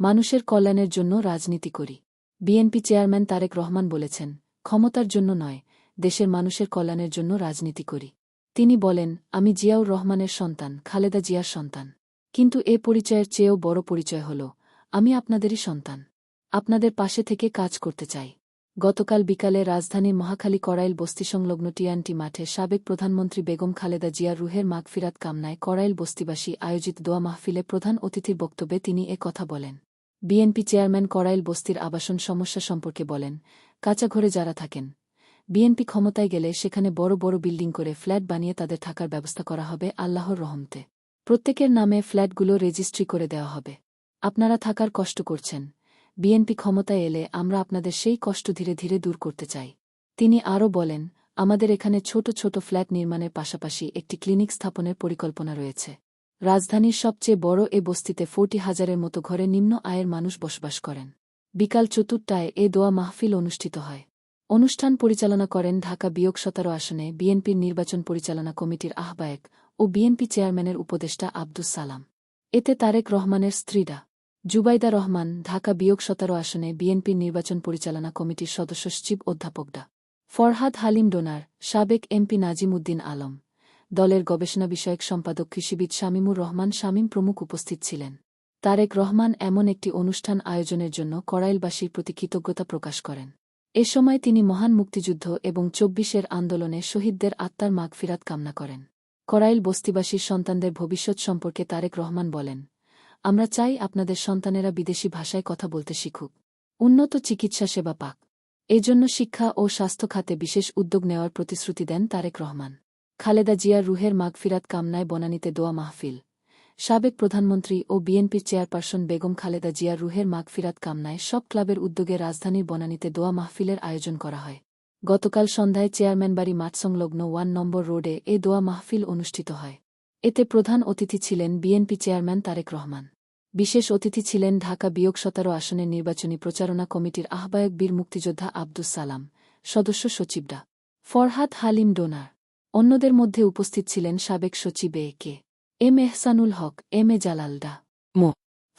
মানুষের কল্যাণের জন্য রাজনীতি করি। বিএনপি চেয়ারম্যান তারেক রহমান বলেছেন, ক্ষমতার জন্য নয়, দেশের মানুষের কল্যাণের জন্য রাজনীতি করি। তিনি বলেন, আমি জিয়াউর রহমানের সন্তান, খালেদা জিয়ার সন্তান। কিন্তু এ পরিচয়ের চেয়েও বড় পরিচয় হল, আমি আপনাদেরই সন্তান। আপনাদের পাশে থেকে কাজ করতে চাই। গতকাল বিকালে রাজধানীর মহাখালী করাইল বস্তি সংলগ্ন টিয়ানটি মাঠে সাবেক প্রধানমন্ত্রী বেগম খালেদা জিয়ার রুহের মাগফিরাত কামনায় করাইল বস্তিবাসী আয়োজিত দোয়া মাহফিলে প্রধান অতিথির বক্তব্যে তিনি এ কথা বলেন। বিএনপি চেয়ারম্যান করাইল বস্তির আবাসন সমস্যা সম্পর্কে বলেন, কাঁচা ঘরে যারা থাকেন, বিএনপি ক্ষমতায় গেলে সেখানে বড় বড় বিল্ডিং করে ফ্ল্যাট বানিয়ে তাদের থাকার ব্যবস্থা করা হবে আল্লাহর রহমতে। প্রত্যেকের নামে ফ্ল্যাটগুলো রেজিস্ট্রি করে দেওয়া হবে। আপনারা থাকার কষ্ট করছেন বিএনপি ক্ষমতায় এলে আমরা আপনাদের সেই কষ্ট ধীরে ধীরে দূর করতে চাই। তিনি আরও বলেন, আমাদের এখানে ছোট ছোট ফ্ল্যাট নির্মাণের পাশাপাশি একটি ক্লিনিক স্থাপনের পরিকল্পনা রয়েছে। রাজধানীর সবচেয়ে বড় এ বস্তিতে ফোর্টি হাজারের মতো ঘরে নিম্ন আয়ের মানুষ বসবাস করেন। বিকাল চতুর্টায় এ দোয়া মাহফিল অনুষ্ঠিত হয়। অনুষ্ঠান পরিচালনা করেন ঢাকা বিয়োগ সতেরো আসনে বিএনপির নির্বাচন পরিচালনা কমিটির আহ্বায়ক ও বিএনপি চেয়ারম্যানের উপদেষ্টা আব্দুস সালাম। এতে তারেক রহমানের স্ত্রীরা জুবাইদা রহমান, ঢাকা বিয়োগ সতেরো আসনে বিএনপির নির্বাচন পরিচালনা কমিটির সদস্য সচিব অধ্যাপক ডা। ফরহাদ হালিম ডোনার, সাবেক এমপি নাজিম উদ্দিন আলম। দলের গবেষণা বিষয়ক সম্পাদক কৃষিবিদ শামীমুর রহমান শামীম প্রমুখ উপস্থিত ছিলেন। তারেক রহমান এমন একটি অনুষ্ঠান আয়োজনের জন্য করাইলবাসীর প্রতি কৃতজ্ঞতা প্রকাশ করেন। এ সময় তিনি মহান মুক্তিযুদ্ধ এবং চব্বিশের আন্দোলনে শহীদদের আত্মার মাগফিরাত কামনা করেন। করাইল বস্তিবাসীর সন্তানদের ভবিষ্যৎ সম্পর্কে তারেক রহমান বলেন আমরা চাই আপনাদের সন্তানেরা বিদেশি ভাষায় কথা বলতে শিখুক। উন্নত চিকিৎসা সেবা পাক। এজন্য শিক্ষা ও স্বাস্থ্য খাতে বিশেষ উদ্যোগ নেওয়ার প্রতিশ্রুতি দেন তারেক রহমান। খালেদা জিয়ার রুহের মাগফিরাত কামনায় বনানীতে দোয়া মাহফিল। সাবেক প্রধানমন্ত্রী ও বিএনপির চেয়ারপারসন বেগম খালেদা জিয়ার রুহের মাগফিরাত কামনায় সব ক্লাবের উদ্যোগে রাজধানীর বনানীতে দোয়া মাহফিলের আয়োজন করা হয়। গতকাল সন্ধ্যায় চেয়ারম্যানবাড়ি মাঠ সংলগ্ন ওয়ান নম্বর রোডে এ দোয়া মাহফিল অনুষ্ঠিত হয়। এতে প্রধান অতিথি ছিলেন বিএনপি চেয়ারম্যান তারেক রহমান। বিশেষ অতিথি ছিলেন ঢাকা বিয়োগ সতেরো আসনের নির্বাচনী প্রচারণা কমিটির আহ্বায়ক বীর মুক্তিযোদ্ধা আব্দুস সালাম, সদস্য সচিব ডা. ফরহাদ হালিম ডোনার। অন্যদের মধ্যে উপস্থিত ছিলেন সাবেক সচিব A K M Ehsanul Haque, M A জালালডা মো.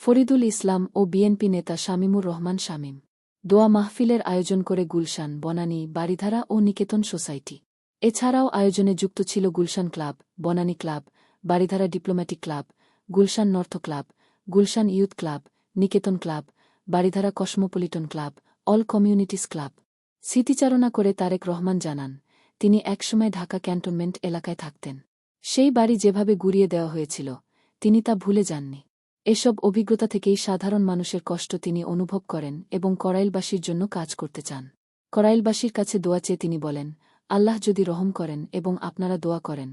ফরিদুল ইসলাম ও বিএনপি নেতা শামীমুর রহমান শামীম। দোয়া মাহফিলের আয়োজন করে গুলশান, বনানী বাড়িধারা ও নিকেতন সোসাইটি। এছাড়াও আয়োজনে যুক্ত ছিল Gulshan club, Banani club Baridhara diplomatic club, Gulshan north club Gulshan youth club, Niketan club Baridhara cosmopolitan club, all communities club. স্মৃতিচারণা করে তারেক রহমান জানান, তিনি একসময় ঢাকা ক্যান্টনমেন্ট এলাকায় থাকতেন। সেই বাড়ি যেভাবে গুড়িয়ে দেওয়া হয়েছিল, তিনি তা ভুলে যাননি। এসব অভিজ্ঞতা থেকেই সাধারণ মানুষের কষ্ট তিনি অনুভব করেন এবং করাইলবাসীর জন্য কাজ করতে চান। করাইলবাসীর কাছে দোয়া চেয়ে তিনি বলেন, আল্লাহ যদি রহম করেন এবং আপনারা দোয়া করেন,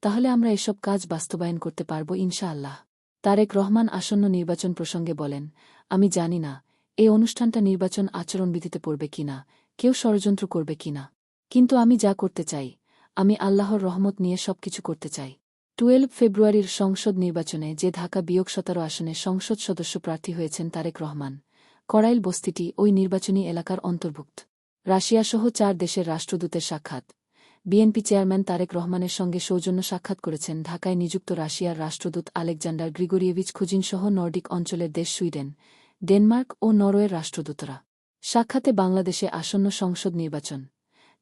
তাহলে আমরা এসব কাজ বাস্তবায়ন করতে পারব ইনশা আল্লাহ তারেক রহমান আসন্ন নির্বাচন প্রসঙ্গে বলেন, আমি জানি না এই অনুষ্ঠানটা নির্বাচন আচরণবিধিতে পড়বে কিনা কেউ ষড়যন্ত্র করবে কিনা কিন্তু আমি যা করতে চাই, আমি আল্লাহর রহমত নিয়ে সবকিছু করতে চাই। টুয়েলভ ফেব্রুয়ারির সংসদ নির্বাচনে যে ঢাকা বিয়োগ সতেরো আসনে সংসদ সদস্য প্রার্থী হয়েছেন তারেক রহমান, করাইল বস্তিটি ওই নির্বাচনী এলাকার অন্তর্ভুক্ত। রাশিয়াসহ চার দেশের রাষ্ট্রদূতের সাক্ষাৎ। বিএনপি চেয়ারম্যান তারেক রহমানের সঙ্গে সৌজন্য সাক্ষাৎ করেছেন ঢাকায় নিযুক্ত রাশিয়ার রাষ্ট্রদূত আলেকজান্ডার গ্রিগোরিয়েভিচ খুজিনসহ নর্ডিক অঞ্চলের দেশ সুইডেন, ডেনমার্ক ও নরওয়ের রাষ্ট্রদূতরা। সাক্ষাতে বাংলাদেশে আসন্ন সংসদ নির্বাচন।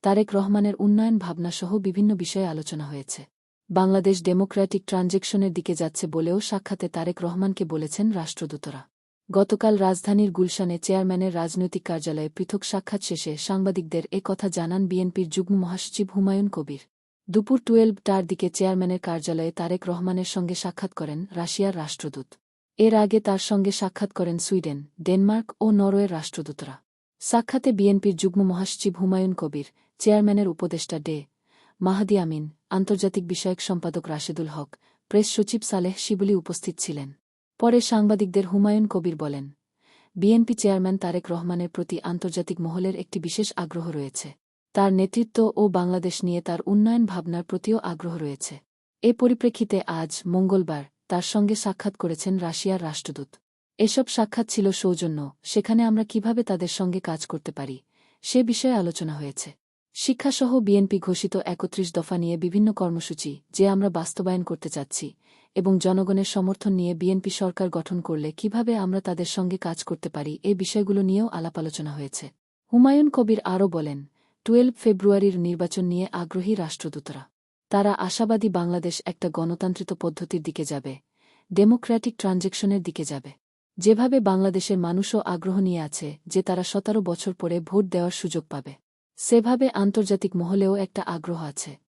তারেক রহমানের উন্নয়ন ভাবনাসহ বিভিন্ন বিষয়ে আলোচনা হয়েছে। বাংলাদেশ ডেমোক্র্যাটিক ট্রানজেকশনের দিকে যাচ্ছে বলেও সাক্ষাতে তারেক রহমানকে বলেছেন রাষ্ট্রদূতরা। গতকাল রাজধানীর গুলশানে চেয়ারম্যানের রাজনৈতিক কার্যালয়ে পৃথক সাক্ষাৎ শেষে সাংবাদিকদের এ কথা জানান বিএনপির যুগ্ম মহাসচিব হুমায়ুন কবির। দুপুর টুয়েলভ টার দিকে চেয়ারম্যানের কার্যালয়ে তারেক রহমানের সঙ্গে সাক্ষাৎ করেন রাশিয়ার রাষ্ট্রদূত। এর আগে তার সঙ্গে সাক্ষাৎ করেন সুইডেন, ডেনমার্ক ও নরওয়ের রাষ্ট্রদূতরা। সাক্ষাতে বিএনপির যুগ্ম মহাসচিব হুমায়ুন কবির, চেয়ারম্যানের উপদেষ্টা ডে, মাহাদি আমিন, আন্তর্জাতিক বিষয়ক সম্পাদক রাশেদুল হক, প্রেস সচিব সালেহ শিবুলি উপস্থিত ছিলেন। পরে সাংবাদিকদের হুমায়ুন কবির বলেন, বিএনপি চেয়ারম্যান তারেক রহমানের প্রতি আন্তর্জাতিক মহলের একটি বিশেষ আগ্রহ রয়েছে। তার নেতৃত্ব ও বাংলাদেশ নিয়ে তার উন্নয়ন ভাবনার প্রতিও আগ্রহ রয়েছে। এ পরিপ্রেক্ষিতে আজ মঙ্গলবার তার সঙ্গে সাক্ষাৎ করেছেন রাশিয়ার রাষ্ট্রদূত। এসব সাক্ষাৎ ছিল সৌজন্য, সেখানে আমরা কীভাবে তাদের সঙ্গে কাজ করতে পারি, সে বিষয়ে আলোচনা হয়েছে। শিক্ষাসহ বিএনপি ঘোষিত একত্রিশ দফা নিয়ে বিভিন্ন কর্মসূচি, যে আমরা বাস্তবায়ন করতে চাচ্ছি, এবং জনগণের সমর্থন নিয়ে বিএনপি সরকার গঠন করলে কীভাবে আমরা তাদের সঙ্গে কাজ করতে পারি এই বিষয়গুলো নিয়েও আলাপ আলোচনা হয়েছে। হুমায়ুন কবির আরও বলেন, টুয়েলভ ফেব্রুয়ারির নির্বাচন নিয়ে আগ্রহী রাষ্ট্রদূতরা। তারা আশাবাদী বাংলাদেশ একটা গণতান্ত্রিত পদ্ধতির দিকে যাবে, ডেমোক্র্যাটিক ট্রানজেকশনের দিকে যাবে। যেভাবে বাংলাদেশের মানুষও আগ্রহ নিয়ে আছে, যে তারা সতেরো বছর পরে ভোট দেওয়ার সুযোগ পাবে। সেভাবে আন্তর্জাতিক মহলেও একটা আগ্রহ আছে।